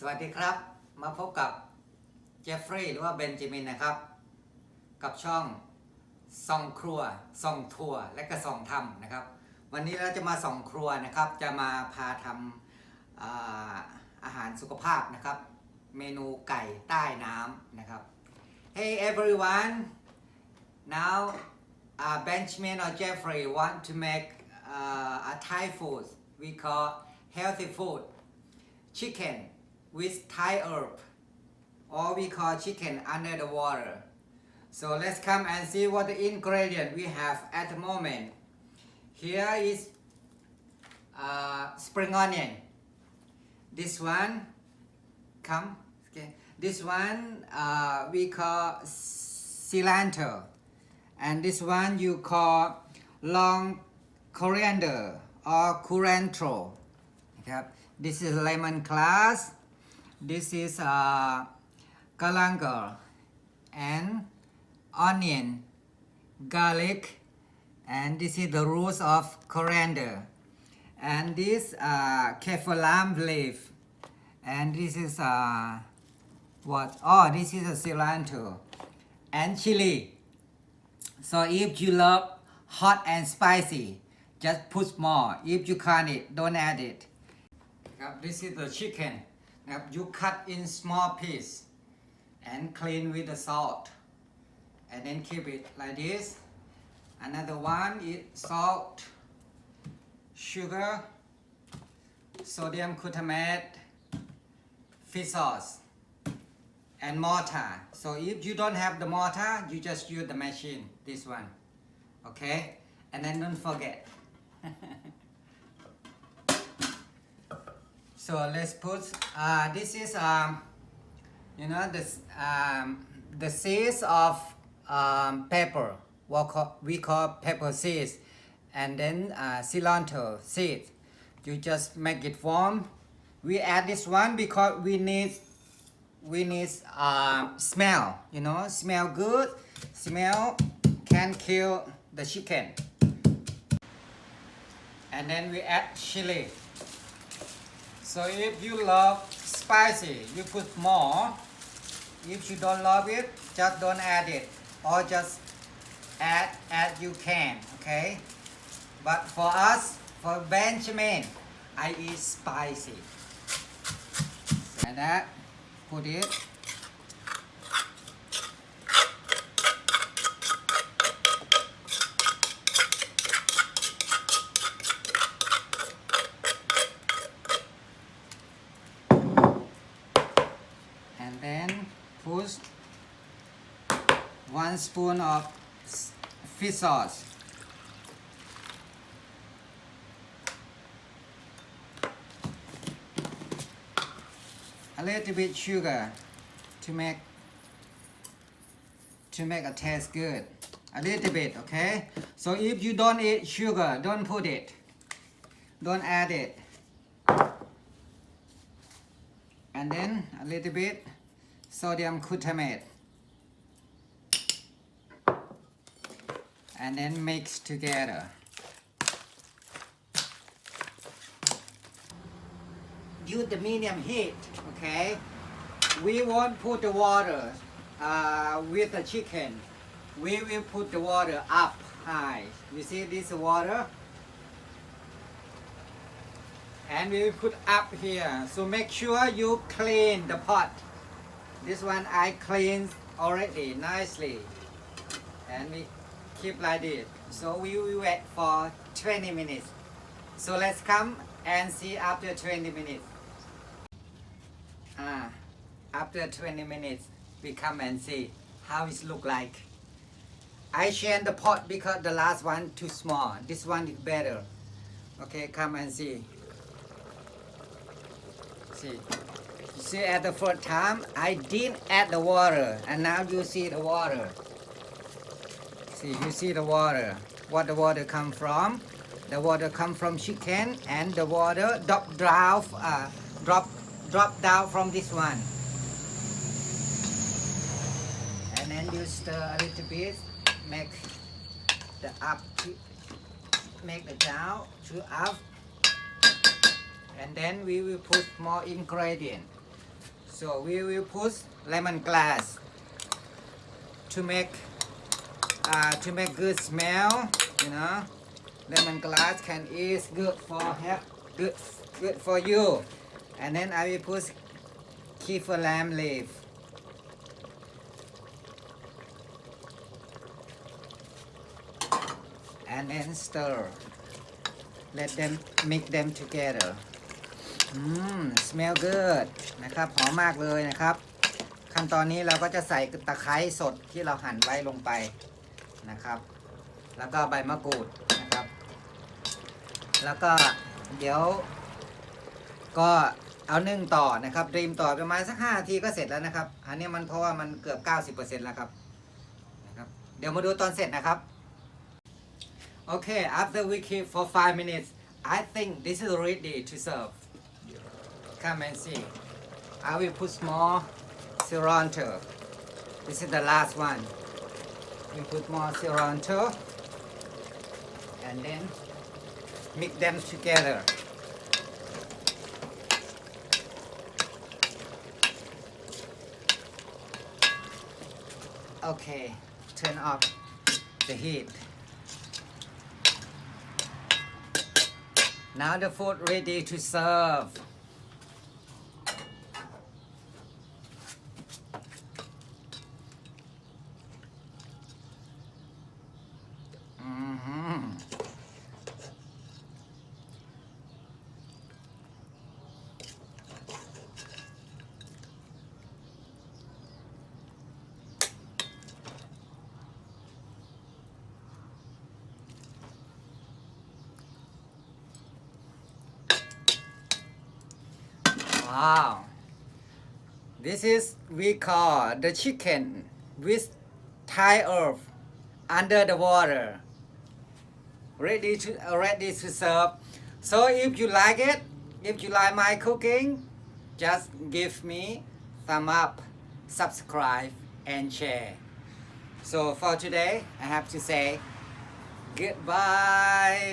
สวัสดีครับ มาพบกับเจฟฟรีย์หรือว่าเบนจามินนะครับ กับช่องส่องครัวส่องทัวร์และก็ส่องทำนะครับ วันนี้เราจะมาส่องครัวนะครับ จะมาพาทำอาอาหารสุขภาพนะครับ เมนูไก่ใต้น้ำนะครับ Hey everyone now uh, Benjamin or Jeffrey want to make uh, a Thai food we call healthy food chicken with Thai herb or we call chicken under the water. So let's come and see what the ingredient we have at the moment. Here is uh, spring onion. This one, come, okay. This one uh, we call cilantro. And this one you call long coriander or curantro. Okay. This is lemon class. This is uh, a galangal and onion, garlic, and this is the roots of coriander. And this uh, kefalam leaf, and this is uh, what? Oh, this is a cilantro and chili. So if you love hot and spicy, just put more. If you can't it, don't add it. This is the chicken นะครับ you cut in small piece and clean with the salt and then keep it like this another one is salt sugar sodium glutamate fish sauce and mortar so if you don't have the mortar you just use the machine this one okay and then don't forget so let's put uh, this is um, you know this um, the seeds of um, pepper what call, we call pepper seeds and then uh, cilantro seeds you just make it warm. We add this one because we need we need um, smell you know smell good. Smell can kill the chicken. And then we add chili so if you love spicy you put more. If you don't love it just don't add it. Or just add as you can okay? But for us for benjamin i eat spicy. And that. Put it and then put one spoon of fish sauce. A little bit sugar to make to make a taste good. A little bit okay? So if you don't eat sugar don't put it. Don't add it. And then a little bit sodium glutamate and then mix together. Use the medium heat okay? We won't put the water uh, with the chicken. We will put the water up high. You see this water? And we will put up here. So make sure you clean the pot this one I cleaned already nicely. And we keep like this. So we will wait for 20 minutes. So let's come and see after 20 minutes. Ah after 20 minutes we come and see how it look like. I change the pot because the last one too small. This one is better. Okay come and see. See see at the first time. I didn't add the water. And now you see the water. See you see the water. What the water come from? The water come from chicken and the water drop down uh, drop drop down from this one. And then you stir a little bit. Make the up make the down to up. And then we will put more ingredient so we will put lemon glass to make uh, to make good smell you know. Lemon glass can is good for have good good for you. And then I will put kefir lamb leaf. And then stir. Let them mix them together อืม smell good นะครับ หอมมากเลยนะครับ ขั้นตอนนี้เราก็จะใส่ตะไคร้สดที่เราหั่นไว้ลงไปนะครับ แล้วก็ใบมะกรูดนะครับ แล้วก็เดี๋ยว ก็เอานึ่งต่อนะครับรีมต่อประมาณสัก5นาทีก็เสร็จแล้วนะครับ อันนี้มันเพราะว่ามันเกือบ 90%แล้วครับนะครับ เดี๋ยวมาดูตอนเสร็จนะครับโอเค after we keep for 5 minutes I think this is ready to serve come and see. I will put small cilantro. This is the last one. We put more cilantro and then mix them together. Okay turn off the heat. Now the food ready to serve Wow. This is we call the chicken with Thai herb under the water. Ready to uh, ready to serve. So if you like it, if you like my cooking, just give me thumb up, subscribe and share. So for today, I have to say goodbye.